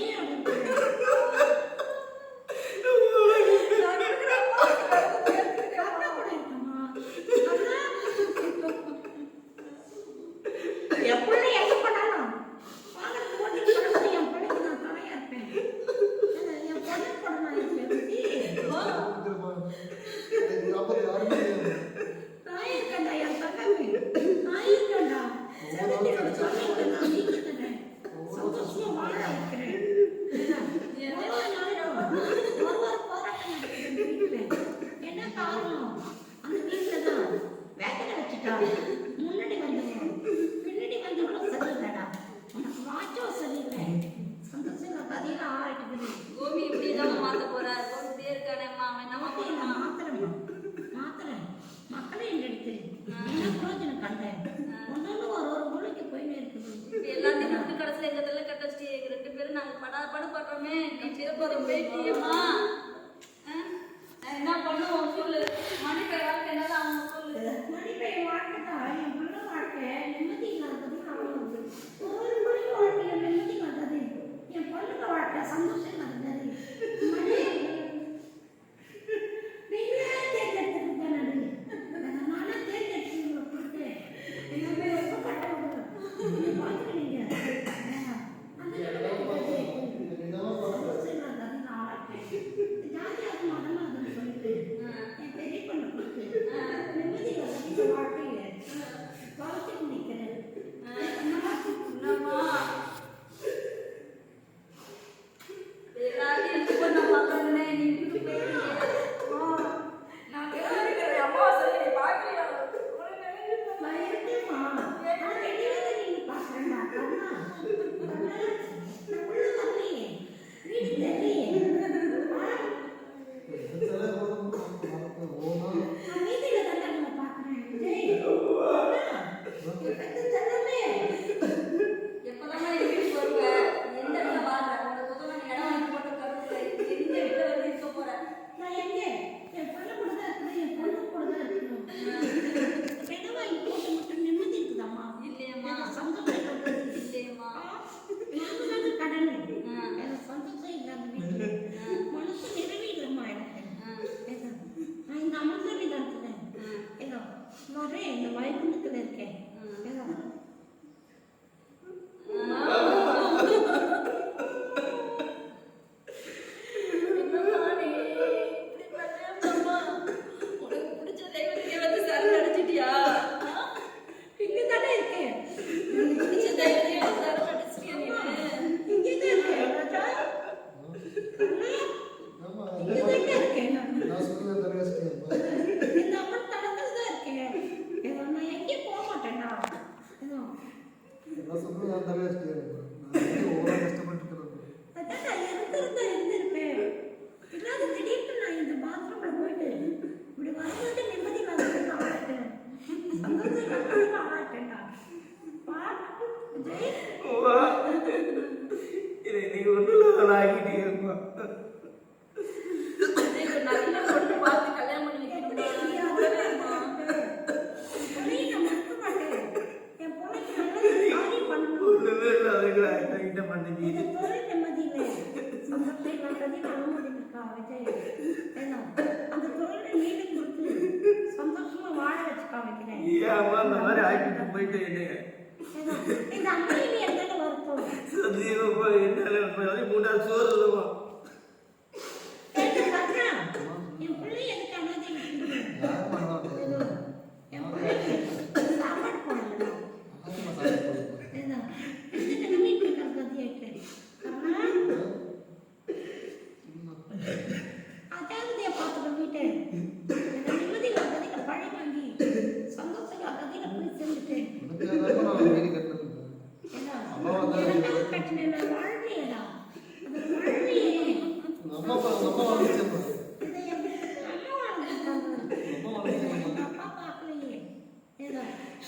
Sabia? பிரயோஜனம் கண்டேன் ஒன்று ஒரு ஒரு மூளைக்கு போய் எல்லாத்தையும் நமக்கு கடைசியில் எங்கள் தலை கட்டச்சு எங்கள் ரெண்டு பேரும் நாங்கள் படா படு படுறோமே. நீ சிறப்பு பேட்டியம்மா. என்ன பண்ணுவோம் சொல்லு. மணி பேரால் என்ன அவங்க இதை நீ ஒன்றும் ஆகிட்டீங்கம்மா போயிட்டு Sí, mi hermano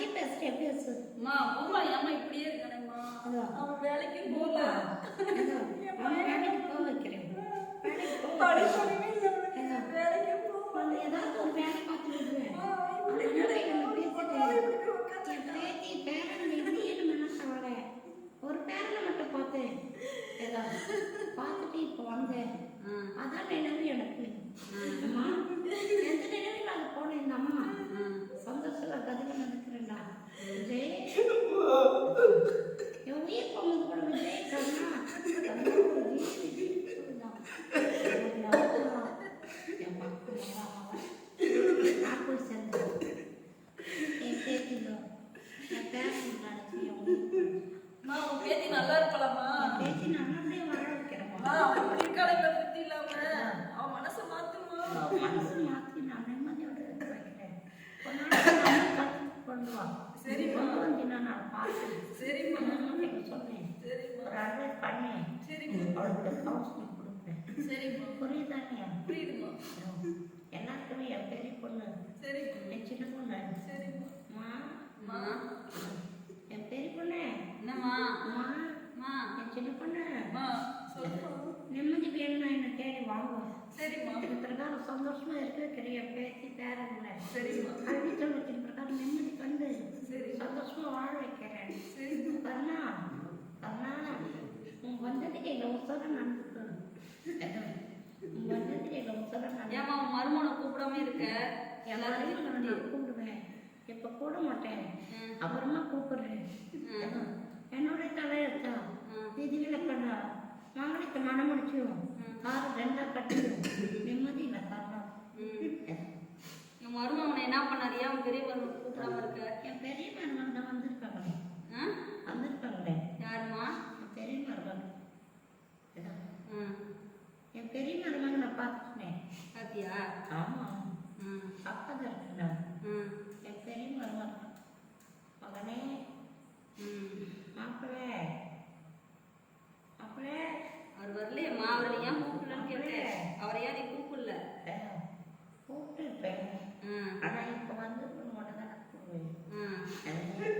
அதே பேசுறியா பேசு அம்மா போமா ஏம்மா இப்படியே இருக்கானேம்மா. அவன் வேலைக்கு போகல. அவன் வேலைக்கு போக வைக்கிறேன். வேலைக்கு போக ஏதாவது ஒரு வேலை பார்த்து விடுவேன் பேத்தி பேரன் மனசு அவளை ஒரு பேரனை மட்டும் பார்த்தேன். ஏதோ? பார்த்துட்டு இப்போ வந்தேன். அதான் நினைவு எனக்கு. அம்மா எந்த நினைவில் அது போன இந்த அம்மா. சந்தோஷத்துல 뭔데? 여기 보면 그러면 되잖아. 안 나오거든. சரிம்மா. சொன்னேன். சரிம்மா. ஒரு அட்வைஸ் பண்ணேன். சரிம்மா. அவளுக்கு கவுன்சிலிங் கொடுப்பேன் சரிம்மா. புரியுதானே? புரியுதுமா எல்லாருக்குமே என் பெரிய பொண்ணு. சரிம்மா. என் சின்ன பொண்ணு. சரிம்மா. அம்மா அம்மா என் பெரிய பொண்ணு. என்னம்மா? என் சின்ன பொண்ணு. நிம்மதி வேணும்னா என்னை தேடி வாங்குவேன் சரிம்மா இதுக்கு பிரகாரம் சந்தோஷமா இருக்க கிடைய பேசி பேரன்ல சரிம்மா கல்வி சொல்வத்தின் பிரகாரம் நிம்மதி கண்டு சரி. சந்தோஷமா வாழ வைக்கிறேன். சரிம்மா கர்ணா கர்ணா உன் வந்ததுக்கு எங்க உசரம் நடந்துக்கு உன் வந்ததுக்கு எங்க உசரம் ஏம்மா உன் மருமனை கூப்பிடாம இருக்க? எல்லாரையும் நான் கூப்பிடுவேன். இப்ப கூட மாட்டேன். அப்புறமா கூப்பிடுறேன். என்னோட தலையெழுத்தா? ம். விதிவில பண்ணா மங்களுக்கு மனம் முடிச்சியும் காரு ரெண்டா கட்டியும் நிம்மதி இல்லை காரணம். என் மருமகனை என்ன பண்ணாரு ஏன் பெரிய மருமனை கூப்பிடாம இருக்க. என் பெரிய மருமகன் தான் வந்திருக்காங்களே ஆ? வந்திருக்காங்களே. யாரும்மா? என் பெரிய மருமகன். என் பெரிய மருமகன் நான் பார்த்துட்டேன் பாத்தியா? ஆமா. ம் அப்பா தான் இருக்கேன் ம் என் பெரிய மருமகன். மகனே. மாப்பிள்ளை மாப்பிள்ளை அவர் வரலையம்மா அவரை நீ ஏன் கூப்பிடலன்னு கேட்டேன். அவரை. ஏன் நீ கூப்பிடல? அஹ், கூப்பிட்டு இருப்பேன் ம் ஆனா இப்போ வந்து மட்டும் தான் கூப்பிடுவேன்.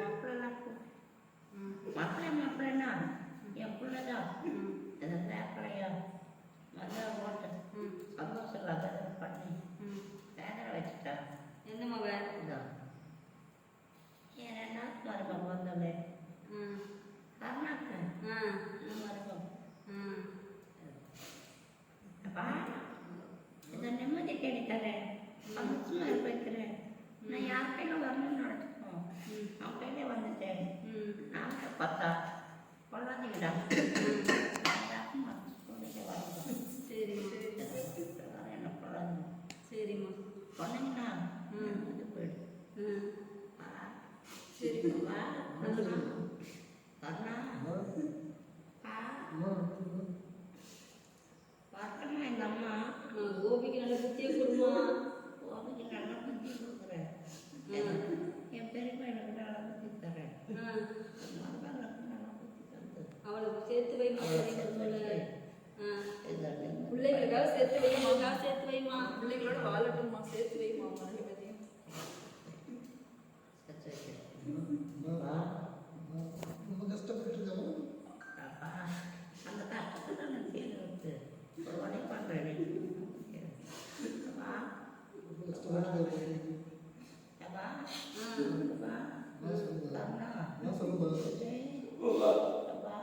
மாப்பிள்ளைலாம் மாப்பிள்ளை மாப்பிள்ளைன்னா? என் பிள்ளைதான் ம் அந்த வேப்பிலையோ மதுரை ஓட்டு ம் சந்தோஷம் இல்லாத பண்ணி ம் வேதனை வச்சுட்டா எந்த மகன் இதோ என் ரெண்டாவது மருமகம் வந்தோடனே ம் கர்நாடகா ஆ மருமகம் ம் அப்பா இதை நிம்மதி தேடி தரேன் சந்தோஷமா இருக்க வைக்கிறேன் நான் யார் கையில வரணும்னு நினச்சிக்கணும் ம் அவன் கையில வந்துட்டேன் ம் சரி பிரகாரம் என்ன கொள்ளாதீங்க சரிம்மா சொன்னீங்கன்னா ம். இது போயிடும். சரிம்மா. கருணா. கருணா. வா. வரட்டுமா இந்த அம்மா ஆ, கோபிக்கு நல்ல புத்தியை கொடுமா கோபிக்கு நல்லா புத்தி கொடுக்குறேன் ம். என் பெரியப்பா எனக்கு நல்லா புத்தி தரேன் ஆ, மருமகளுக்கு நல்லா புத்தி தந்து அவளுக்கு சேர்த்து வைமா. பிள்ளைங்களுக்காக சேர்த்து வைமா சேர்த்து வைமா பிள்ளைங்களோட வாழட்டும்மா சேர்த்து வைமா. வா. ரொம்ப கஷ்டப்பட்டு இருக்கோம் அந்த கஷ்டத்தை நான் தீர்த்து விட்டு ஒரு வழி பண்றேன் வா. ரொம்ப. நான் சொல்லுவேன் கருணா. நான் சொல்லுவேன்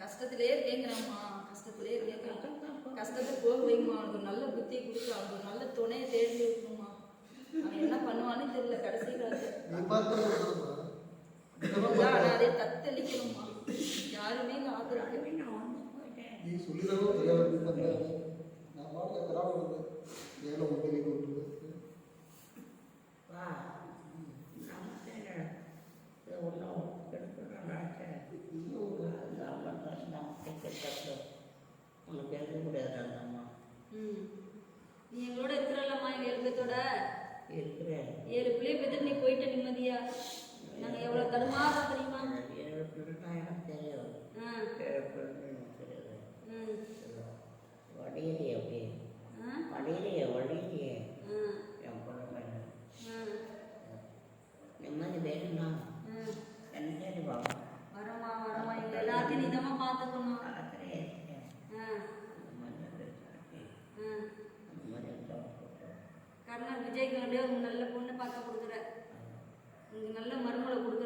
கஷ்டத்திலே கேட்குறாம்மா கஷ்டத்திலே கேட்குறான் கஷ்டத்தை போக வைங்கம்மா. அவனுக்கு நல்ல புத்தி கொடுத்து அவனுக்கு நல்ல துணையை தேர்ந்து வைக்கணும்மா. என்ன பண்ணுவான்னு தெரியல கடைசி காலத்தில். ஆனால் யாருமே இல்லை. ஆதரவு நான் வாழ்ந்த கிராமம் வந்து வேலை உதவி கொண்டு வா நமக்கு இது ஒன்றும் கெடுக்கிறாங்க உனக்கு எடுக்க முடியாது அந்த அம்மா ம் நீ எங்களோட இருக்கிறல்லம்மா எங்க எழுபத்தோட இருக்கிறேன் ஏழு பிள்ளைய பெற்று நீ போயிட்ட நிம்மதியா நாங்க எவ்வளவு தடுமாறோம் தெரியுமா ஏழு பிள்ளைனா எனக்கு தெரியும் ஆ ஏழு பிள்ளைன்னு தெரியாது ம் வடியிலே அப்படி ஆ வேணும்னா வரமா வரமா? எங்க எல்லாத்தையும் நீ தான் பார்த்துக்கணும் கர்ணன் விஜய்க்கு அப்படியே ஒரு நல்ல பொண்ணு பார்க்க கொடுக்குற. உங்க நல்ல மருமலை கொடுக்குற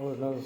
Oh, no.